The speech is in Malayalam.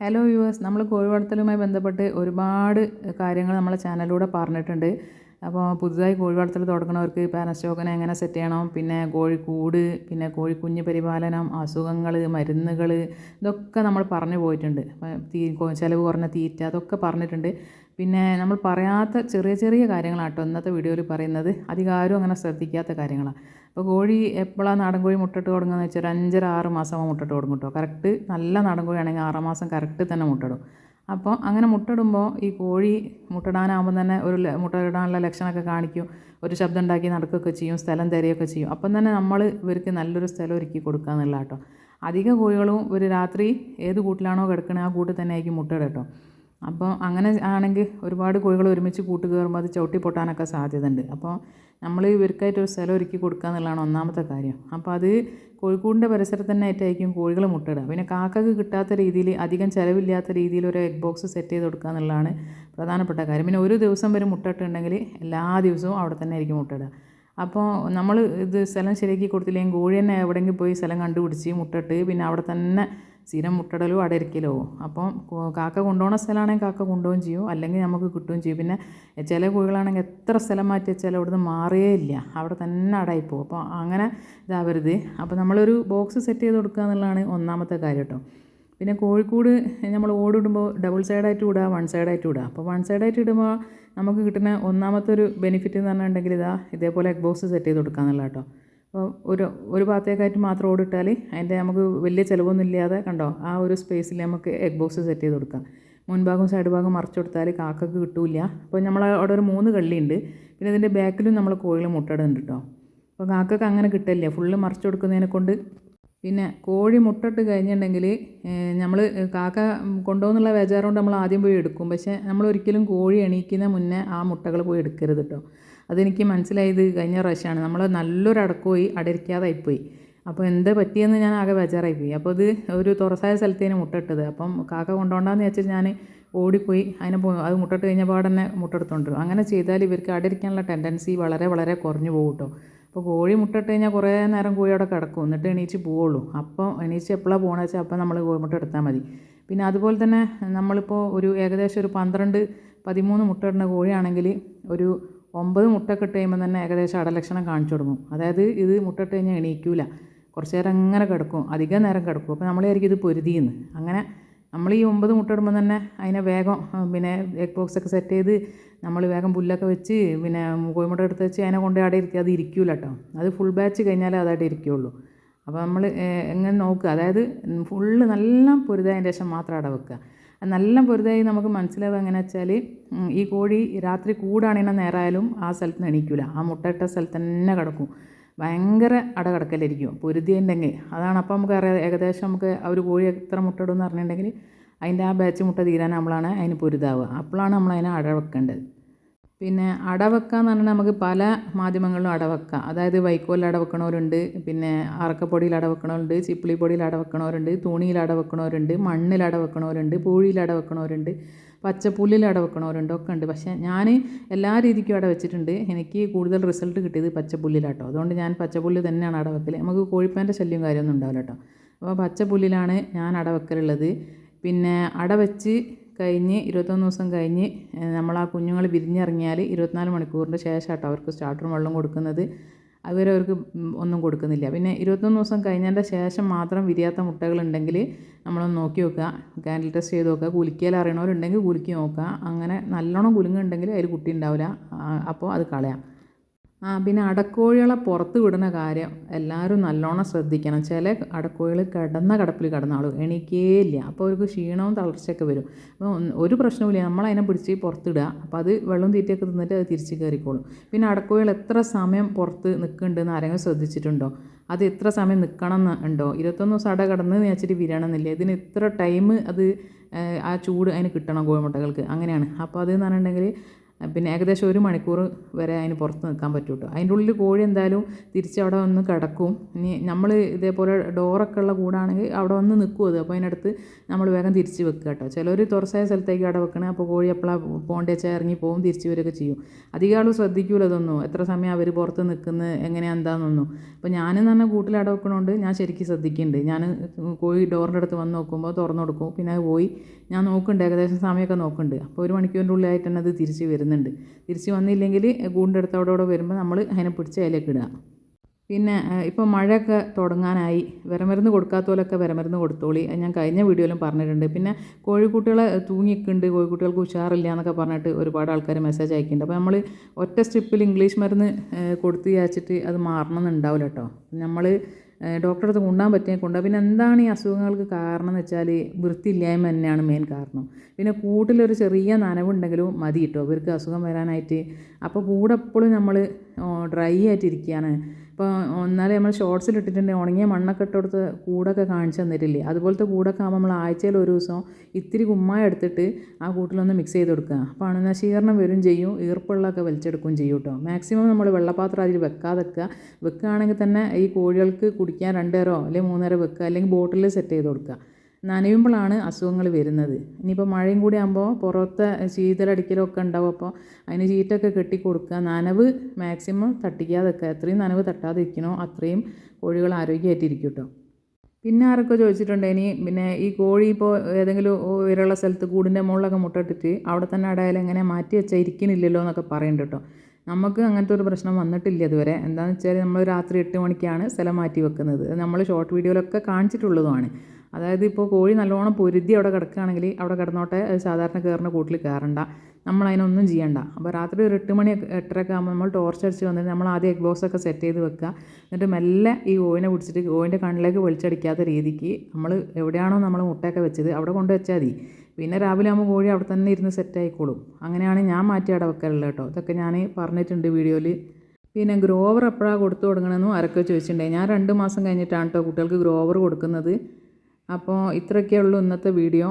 ഹലോ വ്യൂവേഴ്സ് നമ്മൾ കോഴി വളർത്തലുമായി ബന്ധപ്പെട്ട് ഒരുപാട് കാര്യങ്ങൾ നമ്മളെ ചാനലിലൂടെ പറഞ്ഞിട്ടുണ്ട്. അപ്പോൾ പുതുതായി കോഴി വളർത്തൽ തുടങ്ങുന്നവർക്ക് പാനസ്റ്റോക്കിനെ എങ്ങനെ സെറ്റ് ചെയ്യണം? പിന്നെ കോഴിക്കൂട് പിന്നെ കോഴിക്കുഞ്ഞ് പരിപാലനം അസുഖങ്ങൾ മരുന്നുകൾ ഇതൊക്കെ നമ്മൾ പറഞ്ഞു പോയിട്ടുണ്ട്. ചിലവ് കുറഞ്ഞ തീറ്റ അതൊക്കെ പറഞ്ഞിട്ടുണ്ട്. പിന്നെ നമ്മൾ പറയാത്ത ചെറിയ ചെറിയ കാര്യങ്ങളാണ് കാര്യങ്ങളാട്ടോ ഇന്നത്തെ വീഡിയോയിൽ പറയുന്നത്. അധികം ആരും അങ്ങനെ ശ്രദ്ധിക്കാത്ത കാര്യങ്ങളാണ് അപ്പോൾ കോഴി എപ്പോഴാണ് നാടൻ കോഴി മുട്ടിട്ട് എന്ന് വെച്ചാൽ ഒരു അഞ്ചര ആറ് മാസം മുട്ടിട്ട് തുടങ്ങും കേട്ടോ. കറക്റ്റ് നല്ല നാടൻ കോഴിയാണെങ്കിൽ ആറാം മാസം കറക്റ്റ് തന്നെ മുട്ടിടും. അപ്പോൾ അങ്ങനെ മുട്ടിടുമ്പോൾ ഈ കോഴി മുട്ടിടാനാകുമ്പോൾ തന്നെ ഒരു മുട്ടിടാനുള്ള ലക്ഷണമൊക്കെ കാണിക്കും. ഒരു ശബ്ദം ഉണ്ടാക്കി നടക്കുകയൊക്കെ ചെയ്യും സ്ഥലം തരികയൊക്കെ ചെയ്യും. അപ്പം തന്നെ നമ്മൾ ഇവർക്ക് നല്ലൊരു സ്ഥലം ഒരുക്കി കൊടുക്കുക എന്നുള്ള കേട്ടോ അധിക കോഴികളും ഒരു രാത്രി ഏത് കൂട്ടിലാണോ കിടക്കണത് ആ കൂട്ടിൽ തന്നെ ആയിരിക്കും മുട്ടയിടുക കേട്ടോ. അപ്പോൾ അങ്ങനെ ആണെങ്കിൽ ഒരുപാട് കോഴികൾ ഒരുമിച്ച് കൂട്ട് കയറുമ്പോൾ അത് ചവിട്ടി പൊട്ടാനൊക്കെ സാധ്യതയുണ്ട്. അപ്പോൾ നമ്മൾ ഇവർക്കായിട്ട് ഒരു സ്ഥലം ഒരുക്കി കൊടുക്കുക എന്നുള്ളതാണ് ഒന്നാമത്തെ കാര്യം. അപ്പോൾ അത് കോഴിക്കൂടിന്റെ പരിസരത്ത് തന്നെ ആയിട്ടായിരിക്കും കോഴികൾ മുട്ടയിടുക. പിന്നെ കാക്കക്ക് കിട്ടാത്ത രീതിയിൽ അധികം ചിലവില്ലാത്ത രീതിയിൽ ഒരു എഗ് ബോക്സ് സെറ്റ് ചെയ്ത് കൊടുക്കുക എന്നുള്ളതാണ് പ്രധാനപ്പെട്ട കാര്യം. പിന്നെ ഒരു ദിവസം വരെ മുട്ടയിട്ടുണ്ടെങ്കിൽ എല്ലാ ദിവസവും അവിടെ തന്നെ ആയിരിക്കും മുട്ടയിടുക. അപ്പോൾ നമ്മൾ ഇത് സ്ഥലം ശരിയാക്കി കൊടുത്തില്ലെങ്കിൽ കോഴി തന്നെ എവിടെയെങ്കിലും പോയി സ്ഥലം കണ്ടുപിടിച്ച് മുട്ടിട്ട് പിന്നെ അവിടെ തന്നെ സ്ഥിരം മുട്ടടലോ അടയിരിക്കലോ അപ്പം കാക്ക കൊണ്ടുപോകുന്ന സ്ഥലമാണെങ്കിൽ കാക്ക കൊണ്ടുപോകുകയും ചെയ്യും. അല്ലെങ്കിൽ നമുക്ക് കിട്ടുകയും ചെയ്യും. പിന്നെ ചില കോഴികളാണെങ്കിൽ എത്ര സ്ഥലം മാറ്റി വെച്ചാൽ അവിടുന്ന് മാറിയേ ഇല്ല. അവിടെ തന്നെ അടായിപ്പോവും അപ്പോൾ അങ്ങനെ ഇതാവരുത്. അപ്പോൾ നമ്മളൊരു ബോക്സ് സെറ്റ് ചെയ്ത് കൊടുക്കുക എന്നുള്ളതാണ് ഒന്നാമത്തെ കാര്യം കേട്ടോ. പിന്നെ കോഴിക്കൂട് നമ്മൾ ഓടിടുമ്പോൾ ഡബിൾ സൈഡായിട്ട് ഇടുക വൺ സൈഡായിട്ട് ഇടുക. അപ്പോൾ വൺ സൈഡായിട്ട് ഇടുമ്പോൾ നമുക്ക് കിട്ടുന്ന ഒന്നാമത്തെ ഒരു ബെനിഫിറ്റ് എന്ന് പറഞ്ഞിട്ടുണ്ടെങ്കിൽ ഇതാ ഇതേപോലെ എഗ് ബോക്സ് സെറ്റ് ചെയ്ത് കൊടുക്കുക എന്നുള്ള കേട്ടോ. അപ്പോൾ ഒരു ഒരു ഭാഗത്തേക്കായിട്ട് മാത്രം ഓടിട്ടാൽ അതിന്റെ നമുക്ക് വലിയ ചിലവൊന്നും ഇല്ലാതെ കണ്ടോ ആ ഒരു സ്പേസിൽ നമുക്ക് എഗ് ബോക്സ് സെറ്റ് ചെയ്ത് കൊടുക്കാം. മുൻഭാഗം സൈഡ് ഭാഗം മറിച്ച് കൊടുത്താൽ കാക്കക്ക് കിട്ടില്ല. അപ്പോൾ നമ്മൾ അവിടെ ഒരു മൂന്ന് കള്ളിയുണ്ട്. പിന്നെ ഇതിന്റെ ബാക്കിലും നമ്മൾ കോഴികൾ മുട്ടയിടുന്നുണ്ട് കേട്ടോ. അപ്പോൾ കാക്കക്ക് അങ്ങനെ കിട്ടില്ല ഫുള്ള് മറിച്ച് കൊടുക്കുന്നതിനെ കൊണ്ട് പിന്നെ കോഴി മുട്ടിട്ട് കഴിഞ്ഞിട്ടുണ്ടെങ്കിൽ നമ്മൾ കാക്ക കൊണ്ടുപോകുന്നുള്ള കൊണ്ട് നമ്മൾ ആദ്യം പോയി എടുക്കും. പക്ഷേ നമ്മൾ ഒരിക്കലും കോഴി എണീക്കുന്ന മുന്നേ ആ മുട്ടകൾ പോയി എടുക്കരുത് കേട്ടോ അതെനിക്ക് മനസ്സിലായത് കഴിഞ്ഞ പ്രാവശ്യമാണ് നമ്മൾ നല്ലൊരു അടക്കുപോയി അടരിക്കാതായിപ്പോയി. അപ്പോൾ എന്താ പറ്റിയെന്ന് ഞാൻ ആകെ ബേജാറായിപ്പോയി. അപ്പോൾ ഇത് ഒരു തുറസായ സ്ഥലത്തേന് മുട്ടയിട്ടത്. അപ്പം കാക്ക കൊണ്ടുപോകണ്ടെന്ന് വെച്ചാൽ ഞാൻ ഓടിപ്പോയി അതിനെ പോ അത് മുട്ടിട്ട് കഴിഞ്ഞ പാടന്നെ മുട്ടെടുത്തോണ്ട്. അങ്ങനെ ചെയ്താൽ ഇവർക്ക് അടരിക്കാനുള്ള ടെൻഡൻസി വളരെ വളരെ കുറഞ്ഞു പോകും കേട്ടോ അപ്പോൾ കോഴി മുട്ടിട്ട് കഴിഞ്ഞാൽ കുറേ നേരം കോഴി അവിടെ കിടക്കും. എന്നിട്ട് എണീച്ച് പോവുള്ളൂ. അപ്പോൾ എണീച്ച് എപ്പോഴാണ് പോകണമെന്ന് വെച്ചാൽ അപ്പോൾ നമ്മൾ കോഴി മുട്ട എടുത്താൽ മതി. പിന്നെ അതുപോലെ തന്നെ നമ്മളിപ്പോൾ ഒരു ഏകദേശം ഒരു പന്ത്രണ്ട് പതിമൂന്ന് മുട്ട ഇടുന്ന കോഴിയാണെങ്കിൽ ഒരു ഒമ്പത് മുട്ട ഇട്ട് കഴിയുമ്പോൾ തന്നെ ഏകദേശം അടലക്ഷണം കാണിച്ചു തുടങ്ങും അതായത് ഇത് മുട്ട ഇട്ട് കഴിഞ്ഞാൽ എണീക്കൂല. കുറച്ച് നേരം അങ്ങനെ കിടക്കും. അധികം നേരം കിടക്കും. അപ്പോൾ നമ്മളായിരിക്കും ഇത് പൊരുതിയെന്ന് അങ്ങനെ നമ്മൾ ഈ ഒമ്പത് മുട്ട ഇടുമ്പോൾ തന്നെ അതിനെ വേഗം പിന്നെ എഗ് ബോക്സൊക്കെ സെറ്റ് ചെയ്ത് നമ്മൾ വേഗം പുല്ലൊക്കെ വെച്ച് പിന്നെ കോഴിമുട്ട എടുത്ത് വെച്ച് അതിനെ കൊണ്ട് അവിടെ ഇരുത്തി അത് ഇരിക്കൂല കേട്ടോ അത് ഫുൾ ബാച്ച് കഴിഞ്ഞാലേ അതായിട്ട് ഇരിക്കുകയുള്ളൂ അപ്പോൾ നമ്മൾ എങ്ങനെ നോക്കുക? അതായത് ഫുള്ള് നല്ല പൊരുതായതിന് ശേഷം മാത്രം അട വെക്കുക. നല്ല പൊരുതായി നമുക്ക് മനസ്സിലാവുക എങ്ങനെ വെച്ചാൽ ഈ കോഴി രാത്രി കൂടാണെങ്കിൽ നേരായാലും ആ സ്ഥലത്ത് നിന്ന് എണീക്കില്ല ആ മുട്ടയിട്ട സ്ഥലത്ത് തന്നെ കിടക്കും. ഭയങ്കര അട കിടക്കലായിരിക്കും പൊരുതിയുണ്ടെങ്കിൽ അതാണ് അപ്പോൾ നമുക്ക് അറിയാം ഏകദേശം നമുക്ക് ഒരു കോഴി എത്ര മുട്ട ഇടും എന്ന് പറഞ്ഞിട്ടുണ്ടെങ്കിൽ അതിന്റെ ആ ബാച്ച് മുട്ട തീരാൻ നമ്മളാണ് അതിന് പൊരുതാവുക. അപ്പോഴാണ് നമ്മൾ അതിനെ അട വെക്കേണ്ടത് പിന്നെ അട വെക്കുക പറഞ്ഞാൽ നമുക്ക് പല മാധ്യമങ്ങളിലും അട വെക്കാം അതായത് വൈക്കോലിൽ അട വെക്കണവരുണ്ട് പിന്നെ അറക്കപ്പൊടിയിൽ അട വെക്കണവരുണ്ട് ചിപ്പിളിപ്പൊടിയിൽ അട വെക്കണവരുണ്ട് തുണിയിൽ അട വെക്കണവരുണ്ട് മണ്ണിൽ അട വെക്കണവരുണ്ട് പൂഴിയിൽ അട വെക്കണവരുണ്ട് പച്ചപ്പുല്ലിൽ അട വെക്കണവരുണ്ട് ഒക്കെ ഉണ്ട്. പക്ഷേ ഞാൻ എല്ലാ രീതിക്കും അട വെച്ചിട്ടുണ്ട്. എനിക്ക് കൂടുതൽ റിസൾട്ട് കിട്ടിയത് പച്ചപ്പുല്ലിലാട്ടോ. അതുകൊണ്ട് ഞാൻ പച്ചപ്പുല്ല് തന്നെയാണ് അട വെക്കൽ നമുക്ക് കോഴിപ്പാന്റെ ശല്യം കാര്യമൊന്നും ഉണ്ടാവില്ല കേട്ടോ അപ്പോൾ പച്ചപ്പുല്ലിലാണ് ഞാൻ അട വെക്കലുള്ളത് പിന്നെ അട വെച്ച് കഴിഞ്ഞ് ഇരുപത്തൊന്ന് ദിവസം കഴിഞ്ഞ് നമ്മൾ ആ കുഞ്ഞുങ്ങൾ വിരിഞ്ഞിറങ്ങിയാൽ ഇരുപത്തിനാല് മണിക്കൂറിന്റെ ശേഷം കേട്ടോ അവർക്ക് സ്റ്റാർട്ടറും വെള്ളം കൊടുക്കുന്നത്. അതുവരെ അവർക്ക് ഒന്നും കൊടുക്കുന്നില്ല. പിന്നെ ഇരുപത്തൊന്ന് ദിവസം കഴിഞ്ഞതിന്റെ ശേഷം മാത്രം വിരിയാത്ത മുട്ടകളുണ്ടെങ്കിൽ നമ്മളൊന്ന് നോക്കി നോക്കുക. കാൻഡിൽ ടെസ്റ്റ് ചെയ്ത് നോക്കുക. കുലുക്കിയാൽ അറിയണവരുണ്ടെങ്കിൽ കുലുക്കി നോക്കുക. അങ്ങനെ നല്ലോണം കുലുങ്ങുണ്ടെങ്കിൽ അതിൽ കുട്ടി ഉണ്ടാവില്ല. അപ്പോൾ അത് കളയാം. ആ പിന്നെ അടക്കോഴികളെ പുറത്ത് വിടുന്ന കാര്യം എല്ലാവരും നല്ലോണം ശ്രദ്ധിക്കണം. ചില അടക്കോഴികൾ കിടന്ന കിടപ്പിൽ കിടന്നാളും എണീക്കേയില്ല. അപ്പോൾ അവർക്ക് ക്ഷീണവും തളർച്ചയൊക്കെ വരും. അപ്പോൾ ഒരു പ്രശ്നവുമില്ല. നമ്മൾ അതിനെ പിടിച്ച് പുറത്തിടുക അപ്പോൾ അത് വെള്ളം തീറ്റയൊക്കെ തിന്നിട്ട് അത് തിരിച്ച് കയറിക്കോളും. പിന്നെ അടക്കോഴികൾ എത്ര സമയം പുറത്ത് നിൽക്കുന്നുണ്ടെന്ന് ആരെങ്കിലും ശ്രദ്ധിച്ചിട്ടുണ്ടോ? അത് എത്ര സമയം നിൽക്കണം എന്ന് ഉണ്ടോ? ഇരുപത്തൊന്ന് ദിവസം അട കിടന്ന് വെച്ചിട്ട് വിരണമെന്നില്ല. ഇതിന് ഇത്ര ടൈം അത് ആ ചൂട് അതിന് കിട്ടണം കോഴിമുട്ടകൾക്ക്. അങ്ങനെയാണ്. അപ്പോൾ അതെന്ന് പറഞ്ഞിട്ടുണ്ടെങ്കിൽ പിന്നെ ഏകദേശം ഒരു മണിക്കൂർ വരെ അതിന് പുറത്ത് നിൽക്കാൻ പറ്റും കേട്ടോ അതിന്റെ ഉള്ളിൽ കോഴി എന്തായാലും തിരിച്ച് അവിടെ വന്ന് കിടക്കും. ഇനി നമ്മൾ ഇതേപോലെ ഡോറൊക്കെ ഉള്ള കൂടാണെങ്കിൽ അവിടെ വന്ന് നിൽക്കും അത്. അപ്പോൾ അതിനടുത്ത് നമ്മൾ വേഗം തിരിച്ച് വെക്കുക കേട്ടോ. ചിലർ തുറസായ സ്ഥലത്തേക്ക് അവിടെ വെക്കണേ അപ്പോൾ കോഴി എപ്പോഴാണ് പോകേണ്ടി വെച്ചാൽ ഇറങ്ങി പോകും തിരിച്ച് വരികയൊക്കെ ചെയ്യും. അധികം ആളും ശ്രദ്ധിക്കൂല ഇതൊന്നും. എത്ര സമയം അവർ പുറത്ത് നിൽക്കുന്നത് എങ്ങനെയാണ് എന്താണെന്നൊന്നും അപ്പോൾ ഞാനെന്ന് പറഞ്ഞാൽ കൂട്ടിൽ അവിടെ വെക്കണോണ്ട് ഞാൻ ശരിക്കും ശ്രദ്ധിക്കുന്നുണ്ട്. ഞാൻ കോഴി ഡോറിന്റെ അടുത്ത് വന്ന് നോക്കുമ്പോൾ തുറന്നു കൊടുക്കും. പിന്നെ അത് പോയി ഞാൻ നോക്കുന്നുണ്ട്. ഏകദേശം സമയമൊക്കെ നോക്കുന്നുണ്ട്. അപ്പോൾ ഒരു മണിക്കൂറിന്റെ ഉള്ളിലായിട്ട് തന്നെ അത് തിരിച്ച് വരുന്നുണ്ട്. തിരിച്ച് വന്നില്ലെങ്കിൽ കൂടിന്റെ അടുത്ത് അവിടെ അവിടെ വരുമ്പോൾ നമ്മൾ അതിനെ പിടിച്ച് അതിലേക്ക് ഇടുക. പിന്നെ ഇപ്പോൾ മഴയൊക്കെ തുടങ്ങാനായി. വിരമരുന്ന് കൊടുക്കാത്ത പോലൊക്കെ വിരമരുന്ന് കൊടുത്തോളി. ഞാൻ കഴിഞ്ഞ വീഡിയോയിലും പറഞ്ഞിട്ടുണ്ട്. പിന്നെ കോഴിക്കുട്ടികളെ തൂങ്ങിക്കുണ്ട് കോഴിക്കുട്ടികൾക്ക് ഉഷാറില്ല എന്നൊക്കെ പറഞ്ഞിട്ട് ഒരുപാട് ആൾക്കാർ മെസ്സേജ് അയക്കുന്നുണ്ട്. അപ്പോൾ നമ്മൾ ഒറ്റ സ്ട്രിപ്പിൽ ഇംഗ്ലീഷ് മരുന്ന് കൊടുത്ത് വിചാരിച്ചിട്ട് അത് മാറണമെന്നുണ്ടാവില്ല കേട്ടോ. നമ്മൾ ഡോക്ടറെ അടുത്ത് കൊണ്ടാൻ പറ്റിയാൽ കൊണ്ടുപോകാം പിന്നെ എന്താണ് ഈ അസുഖങ്ങൾക്ക് കാരണം എന്ന് വെച്ചാൽ വൃത്തിയില്ലായ്മ തന്നെയാണ് മെയിൻ കാരണം. പിന്നെ കൂട്ടിലൊരു ചെറിയ നനവുണ്ടെങ്കിലും മതി കേട്ടോ ഇവർക്ക് അസുഖം വരാനായിട്ട്. അപ്പോൾ കൂടെ എപ്പോഴും നമ്മൾ ഡ്രൈ ആയിട്ടിരിക്കുകയാണ്. ഇപ്പോൾ എന്നാലും നമ്മൾ ഷോർട്സിൽ ഇട്ടിട്ടുണ്ട് ഉണങ്ങിയ മണ്ണൊക്കെ ഇട്ട് കൂടൊക്കെ കാണിച്ചു തന്നിട്ടില്ലേ? അതുപോലത്തെ കൂടൊക്കെ ആകുമ്പോൾ നമ്മൾ ആഴ്ചയിൽ ഒരു ദിവസം ഇത്തിരി കുമ്മായ എടുത്തിട്ട് ആ കൂട്ടിലൊന്ന് മിക്സ് ചെയ്ത് കൊടുക്കുക. അപ്പോൾ അണുനശീകരണം വരും ചെയ്യും ഈർപ്പുള്ളൊക്കെ വലിച്ചെടുക്കുകയും ചെയ്യും കേട്ടോ. മാക്സിമം നമ്മൾ വെള്ളപ്പാത്രം അതിൽ വെക്കാതെ വെക്കുക. വെക്കുകയാണെങ്കിൽ തന്നെ ഈ കോഴികൾക്ക് കുടിക്കാൻ രണ്ടേരോ അല്ലെങ്കിൽ മൂന്നേരോ വെക്കുക അല്ലെങ്കിൽ ബോട്ടിൽ സെറ്റ് ചെയ്ത് കൊടുക്കുക. നനയുമ്പോഴാണ് അസുഖങ്ങൾ വരുന്നത്. ഇനിയിപ്പോൾ മഴയും കൂടി ആകുമ്പോൾ പുറത്തെ ശീതലടിക്കലൊക്കെ ഉണ്ടാവും. അപ്പോൾ അതിന് ചീറ്റൊക്കെ കെട്ടി കൊടുക്കുക നനവ് മാക്സിമം തട്ടിക്കാതെ വെക്കുക. എത്രയും നനവ് തട്ടാതെ ഇരിക്കണോ അത്രയും കോഴികൾ ആരോഗ്യമായിട്ടിരിക്കും കേട്ടോ പിന്നെ ആരൊക്കെ ചോദിച്ചിട്ടുണ്ട്? ഇനി പിന്നെ ഈ കോഴി ഇപ്പോൾ ഏതെങ്കിലും ഉയരമുള്ള സ്ഥലത്ത് കൂടിന്റെ മുകളിലൊക്കെ മുട്ടയിട്ടിട്ട് അവിടെ തന്നെ അടയാലും എങ്ങനെ മാറ്റി വെച്ചാൽ ഇരിക്കുന്നില്ലല്ലോ എന്നൊക്കെ പറയുന്നുണ്ട് കേട്ടോ നമുക്ക് അങ്ങനത്തെ ഒരു പ്രശ്നം വന്നിട്ടില്ല ഇതുവരെ. എന്താണെന്ന് വെച്ചാൽ നമ്മൾ രാത്രി എട്ട് മണിക്കാണ് സ്ഥലം മാറ്റി വെക്കുന്നത്. നമ്മൾ ഷോർട്ട് വീഡിയോയിലൊക്കെ കാണിച്ചിട്ടുള്ളതുമാണ്. അതായത് ഇപ്പോൾ കോഴി നല്ലോണം പൊരുതി അവിടെ കിടക്കുകയാണെങ്കിൽ അവിടെ കിടന്നോട്ടെ സാധാരണ കയറുന്ന കൂട്ടിൽ കയറണ്ട. നമ്മൾ അതിനൊന്നും ചെയ്യണ്ട. അപ്പോൾ രാത്രി ഒരു എട്ട് മണി എട്ടരയൊക്കെ ആകുമ്പോൾ നമ്മൾ ടോർച്ച് അടിച്ച് വന്നിട്ട് നമ്മൾ ആദ്യം എഗ് ബോക്സ് ഒക്കെ സെറ്റ് ചെയ്ത് വെക്കുക. എന്നിട്ട് മെല്ലെ ഈ കോഴിനെ പിടിച്ചിട്ട് കോഴിന്റെ കണ്ണിലേക്ക് വെളിച്ചടിക്കാത്ത രീതിക്ക് നമ്മൾ എവിടെയാണോ നമ്മൾ മുട്ടയൊക്കെ വെച്ചത് അവിടെ കൊണ്ട് വെച്ചാൽ മതി. പിന്നെ രാവിലെ ആകുമ്പോൾ കോഴി അവിടെ തന്നെ ഇരുന്ന് സെറ്റ് ആയിക്കോളും. അങ്ങനെയാണ് ഞാൻ മാറ്റി അവിടെ വെക്കലുള്ളത് കേട്ടോ. ഇതൊക്കെ ഞാൻ പറഞ്ഞിട്ടുണ്ട് വീഡിയോയിൽ. പിന്നെ ഗ്രോവർ എപ്പോഴാണ് കൊടുത്തു തുടങ്ങണമെന്നും ആരൊക്കെ ചോദിച്ചിട്ടുണ്ടായി. ഞാൻ രണ്ട് മാസം കഴിഞ്ഞിട്ടാണ് കേട്ടോ കുട്ടികൾക്ക് ഗ്രോവർ കൊടുക്കുന്നത്. അപ്പോൾ ഇത്രയൊക്കെയുള്ളൂ ഇന്നത്തെ വീഡിയോ.